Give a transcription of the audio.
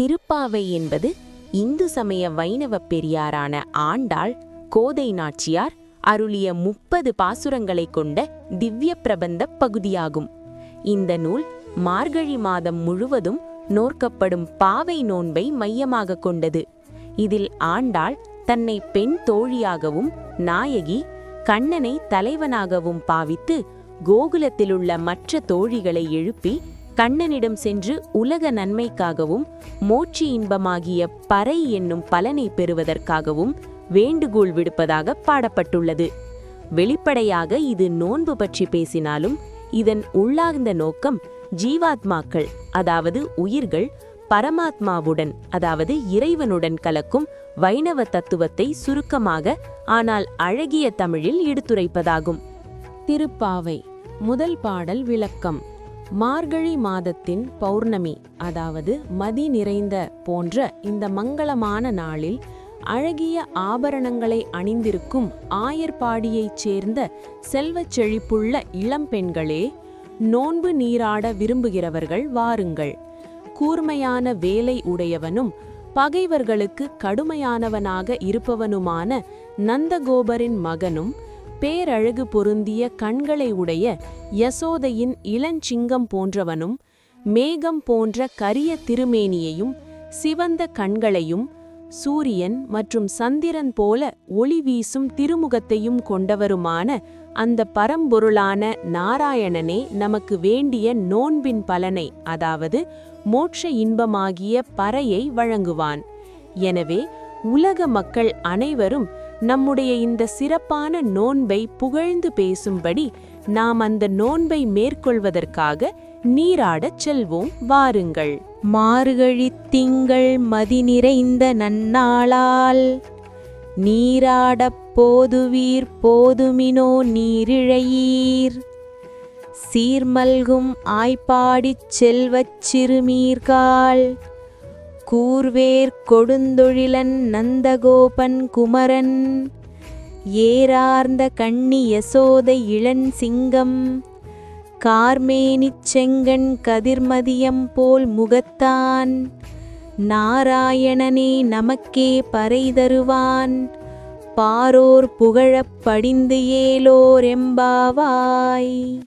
திருப்பாவை என்பது இந்து சமய வைணவப் பெரியாரான ஆண்டாள் கோதை நாச்சியார் அருளிய முப்பது பாசுரங்களைக் கொண்ட திவ்ய பிரபந்த பகுதியாகும். இந்த நூல் மார்கழி மாதம் முழுவதும் நோர்க்கப்படும் பாவை நோன்பை மையமாகக் கொண்டது. இதில் ஆண்டாள் தன்னை பெண் தோழியாகவும் நாயகி கண்ணனை தலைவனாகவும் பாவித்து கோகுலத்திலுள்ள மற்ற தோழிகளை எழுப்பி கண்ணனிடம் சென்று உலக நன்மைக்காகவும் மோட்சி இன்பமாகிய பறை என்னும் பலனை பெறுவதற்காகவும் வேண்டுகோள் விடுப்பதாக பாடப்பட்டுள்ளது. வெளிப்படையாக இது நோன்பு பற்றி பேசினாலும் இதன் உள்ளார்ந்த நோக்கம் ஜீவாத்மாக்கள் அதாவது உயிர்கள் பரமாத்மாவுடன் அதாவது இறைவனுடன் கலக்கும் வைணவ தத்துவத்தை சுருக்கமாக ஆனால் அழகிய தமிழில் எடுத்துரைப்பதாகும். திருப்பாவை முதல் பாடல் விளக்கம். மார்கழி மாதத்தின் பௌர்ணமி அதாவது மதி நிறைந்த போன்ற இந்த மங்களமான நாளில் அழகிய ஆபரணங்களை அணிந்திருக்கும் ஆயர்பாடியைச் சேர்ந்த செல்வச் செழிப்புள்ள இளம்பெண்களே நோன்பு நீராட விரும்புகிறவர்கள் வாருங்கள். கூர்மையான வேலை உடையவனும் பகைவர்களுக்கு கடுமையானவனாக இருப்பவனுமான நந்தகோபரின் மகனும் பேரழகு பொருந்திய கண்களை உடைய யசோதையின் இளஞ்சிங்கம் போன்றவனும் மேகம் போன்ற கரிய திருமேனியையும் சிவந்த கண்களையும் சூரியன் மற்றும் சந்திரன் போல ஒளி வீசும் திருமுகத்தையும் கொண்டவருமான அந்த பரம்பொருளான நாராயணனே நமக்கு வேண்டிய நோன்பின் பலனை அதாவது மோட்ச இன்பமாகிய பறையை வழங்குவான். எனவே உலக மக்கள் அனைவரும் நம்முடைய இந்த சிறப்பான நோன்பை புகழ்ந்து பேசும்படி நாம் அந்த நோன்பை மேற்கொள்வதற்காக நீராடச் செல்வோம். வாருங்கள். மார்கழித் திங்கள் மதி நிறைந்த நன்னாளால் நீராடப் போதுவீர் போதுமினோ நீரிழையீர். சீர்மல்கும் ஆய்ப்பாடிச் செல்வச் சிறுமீர்கால் கூர்வேர் கொடுந்தொழிலன் நந்தகோபன் குமரன் ஏரார்ந்த கண்ணி யசோதை இளன் சிங்கம் கார்மேனிச் செங்கண் கதிர்மதியம் போல் முகத்தான் நாராயணனே நமக்கே பறை தருவான் பாரோர் புகழப் படிந்து ஏலோர் எம்பாவாய்.